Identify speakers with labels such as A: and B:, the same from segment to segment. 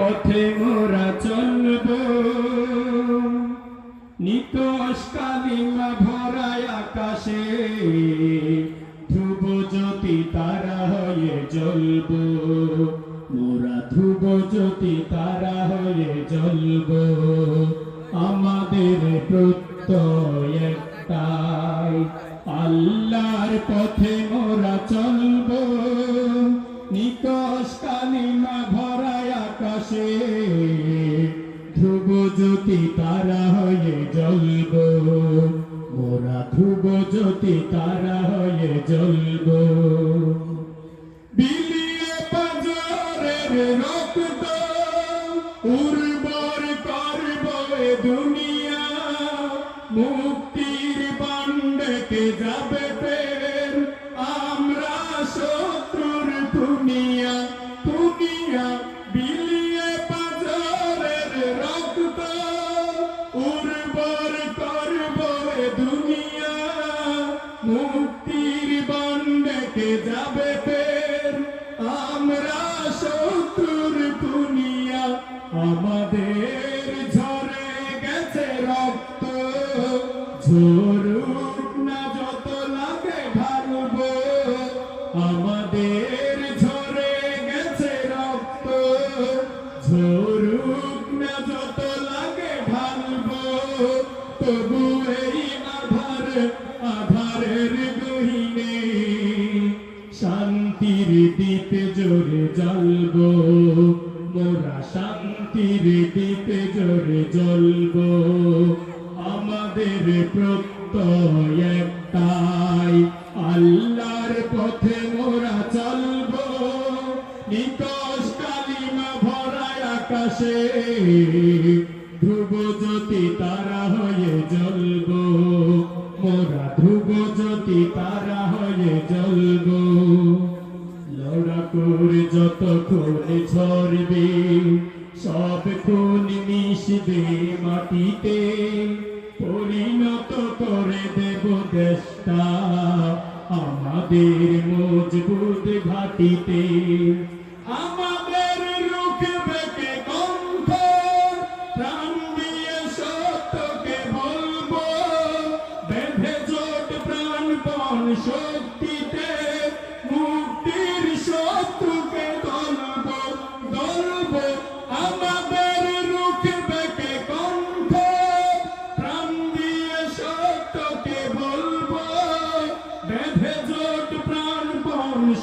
A: পথে মোরা চলব। নিতস কালিমা ভরায় আকাশে, ধ্রুব জ্যোতি তারা হয়ে জ্বলব। মোরা ধ্রুব জ্যোতি তারা হয়ে জ্বলব। আমাদের প্রত্যয় একটাই, আল্লাহর পথে ধ্রুব জ্যোতি তারা হয়ে জ্বলব। মোরা ধ্রুব জ্যোতি তারা হয়ে জ্বলব। বিলিয়ে পাজরের রক্ত উর্বর করব দুনিয়া। মুক্তির বান্ডকে যাবে যাবে ফের। আমরা শত্রুর দুনিয়া, আমাদের ঝরে গেছে রক্ত। ঝরুক না যত লাগে ঢালব, আমাদের ঝরে গেছে রক্ত। ঝরুক না যত লাগে ঢালব তবু দ্বীপে জোরে জ্বলব। মোরা শান্তির দ্বীপে জোরে জ্বলব। আমাদের প্রত্যয় একটাই, আল্লাহর পথে মোরা চলব। নিকশ কালিমা ভরায় আকাশে, ধ্রুব জ্যোতি তারা ঝরবে সব খুন মিশবে মাটিতে। পরিণত করে দেব দেশটা আমাদের মজবুত ঘাটিতে। আমাদের রুখবে কে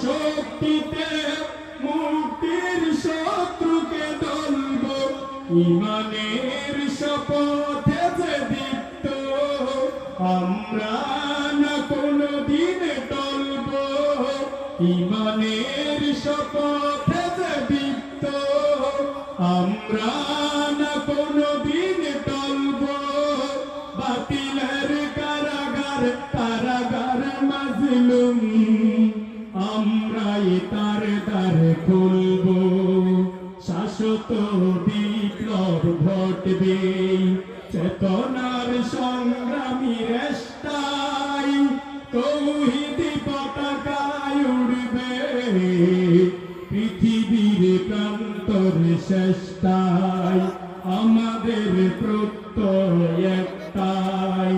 A: শক্তিতে, মুক্তির শত্রুকে দলব ইমানের শপথে যে দীপ্ত, আমরা না কোনো দিন টলব। ইমানের শপথে যে দীপ্ত, আমরা না কোনো চেতনার সংগ্রামী রেস্তাই কৌহিদি পতাকায় উড়বে। পৃথিবীর প্রান্তর শেষটাই আমাদের প্রত্যয় একটাই।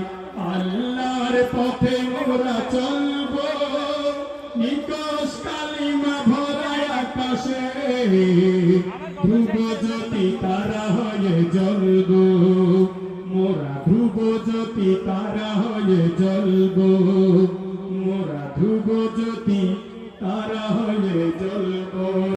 A: আল্লাহর পথে মোরা চলব নিকশ কালিমা ভরায় আকাশে। জ্যোতি তারা হয়ে জ্বলব। মোরা ধ্রুব জ্যোতি তারা হয়ে জ্বলব।